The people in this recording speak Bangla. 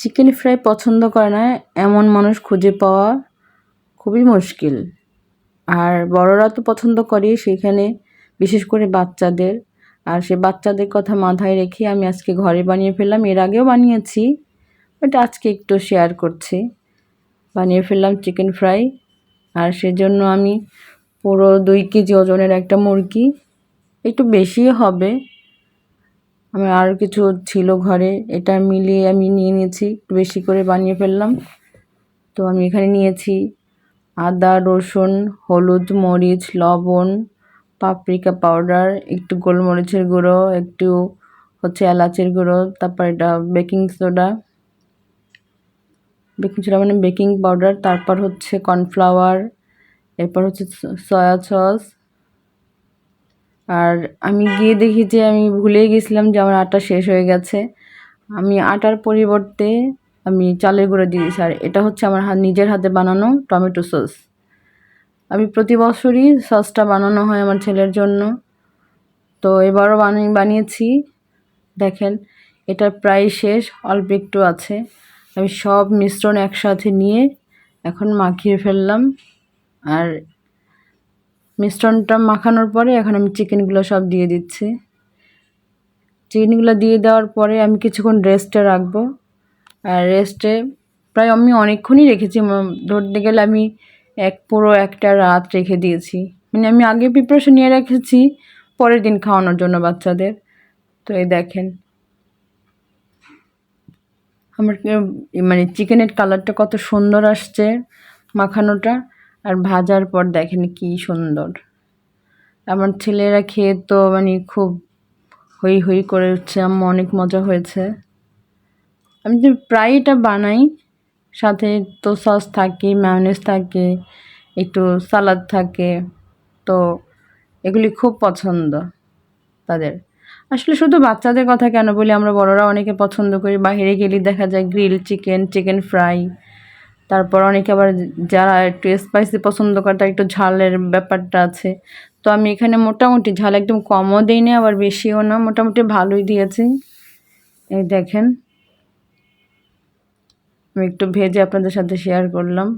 চিকেন ফ্রাই পছন্দ করে না, এমন মানুষ খুঁজে পাওয়া খুবই মুশকিল। আর বড়রা তো পছন্দ করেই সেখানে, বিশেষ করে বাচ্চাদের। আর সে বাচ্চাদের কথা মাথায় রেখে আমি আজকে ঘরে বানিয়ে ফেললাম, এর আগেও বানিয়েছি বাট আজকে একটু শেয়ার করছি। বানিয়ে ফেললাম চিকেন ফ্রাই, আর সেজন্য আমি পুরো দুই কেজি ওজনের একটা মুরগি, একটু বেশি হবে আমার আরও কিছু ছিল ঘরে, এটা মিলিয়ে আমি নিয়ে নিয়েছি, একটু বেশি করে বানিয়ে ফেললাম। তো আমি এখানে নিয়েছি আদা, রসুন, হলুদ, মরিচ, লবণ, পাপরিকা পাউডার, একটু গোলমরিচের গুঁড়ো, একটু হচ্ছে এলাচের গুঁড়ো, তারপর এটা বেকিং সোডা। বেকিং সোডা মানে বেকিং পাউডার, তারপর হচ্ছে কর্নফ্লাওয়ার, এরপর হচ্ছে সয়া সস আর আমি গিয়ে দেখি যে আমি ভুলে গেছিলাম যে আমার আটা শেষ হয়ে গেছে। আমি আটার পরিবর্তে আমি চালের গুঁড়ো দিয়েছি। আর এটা হচ্ছে আমার নিজের হাতে বানানো টমেটো সস। আমি প্রতি বছরই সসটা বানানো হয় আমার ছেলের জন্য। তো এবারও বানিয়ে বানিয়েছি। দেখেন, এটা প্রায় শেষ, অল্প একটু আছে। আমি সব মিশ্রণ একসাথে নিয়ে এখন মাখিয়ে ফেললাম। আর মিশ্রণটা মাখানোর পরে এখন আমি চিকেনগুলো সব দিয়ে দিচ্ছি। চিকেনগুলো দিয়ে দেওয়ার পরে আমি কিছুক্ষণ রেস্টে রাখব। আর রেস্টে প্রায় আমি অনেকক্ষণই রেখেছি ধরতে গেলে আমি এক পুরো একটা রাত রেখে দিয়েছি। মানে আমি আগে প্রিপারেশন নিয়ে রেখেছি, পরের দিন খাওয়ানোর জন্য বাচ্চাদের। তো এই দেখেন। আমার মানে চিকেনের কালারটা কত সুন্দর আসছে মাখানোটা। আর ভাজার পর দেখেন কি সুন্দর। আমার ছেলেরা খেয়ে তো মানে খুব হই হই করে উঠছে, আম্মা অনেক মজা হয়েছে। আমি তো প্রায় এটা বানাই, সাথে তো সস থাকে ম্যায়োনেজ থাকে, একটু সালাদ থাকে, তো এগুলি খুব পছন্দ তাদের। আসলে শুধু বাচ্চাদের কথা কেন বলি, আমরা বড়রা অনেকে পছন্দ করি। বাইরে গেলে দেখা যায় গ্রিল চিকেন চিকেন ফ্রাই তারপর অনেকে আবার যারা একটু স্পাইসি পছন্দ করে, তার একটু ঝালের ব্যাপারটা আছে। তো আমি এখানে মোটামুটি ঝাল একদম কমও দিই না আবার বেশিও না, মোটামুটি ভালোই দিয়েছি। এই দেখেন। আমি একটু ভেজে আপনাদের সাথে শেয়ার করলাম।